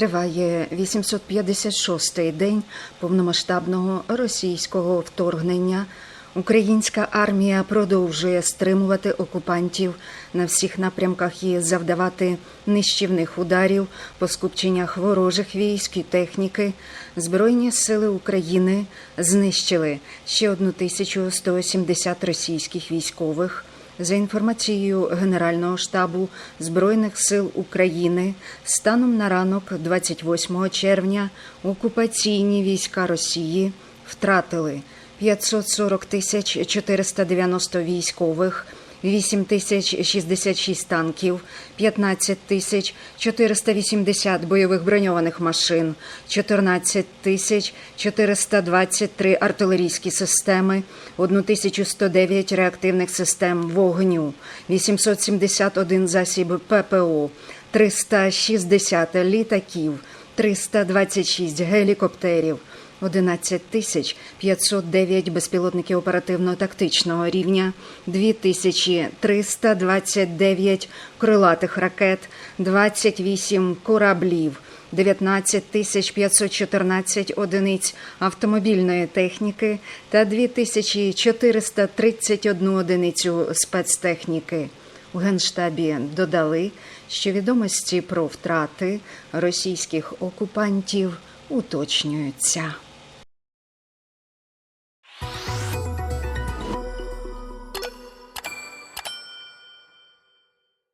Триває 856-й день повномасштабного російського вторгнення. Українська армія продовжує стримувати окупантів на всіх напрямках і завдавати нищівних ударів по скупченнях ворожих військ і техніки. Збройні сили України знищили ще 1170 російських військових. За інформацією Генерального штабу Збройних сил України, станом на ранок 28 червня окупаційні війська Росії втратили 540 тисяч 490 військових, 8 тисяч 66 танків, 15 тисяч 480 бойових броньованих машин, 14 тисяч 423 артилерійські системи, 1109 реактивних систем вогню, 871 засіб ППО, 360 літаків, 326 гелікоптерів, 11 тисяч 509 безпілотників оперативно-тактичного рівня, 2329 крилатих ракет, 28 кораблів, 19 тисяч 514 одиниць автомобільної техніки та 2431 одиницю спецтехніки. У Генштабі додали, що відомості про втрати російських окупантів уточнюються.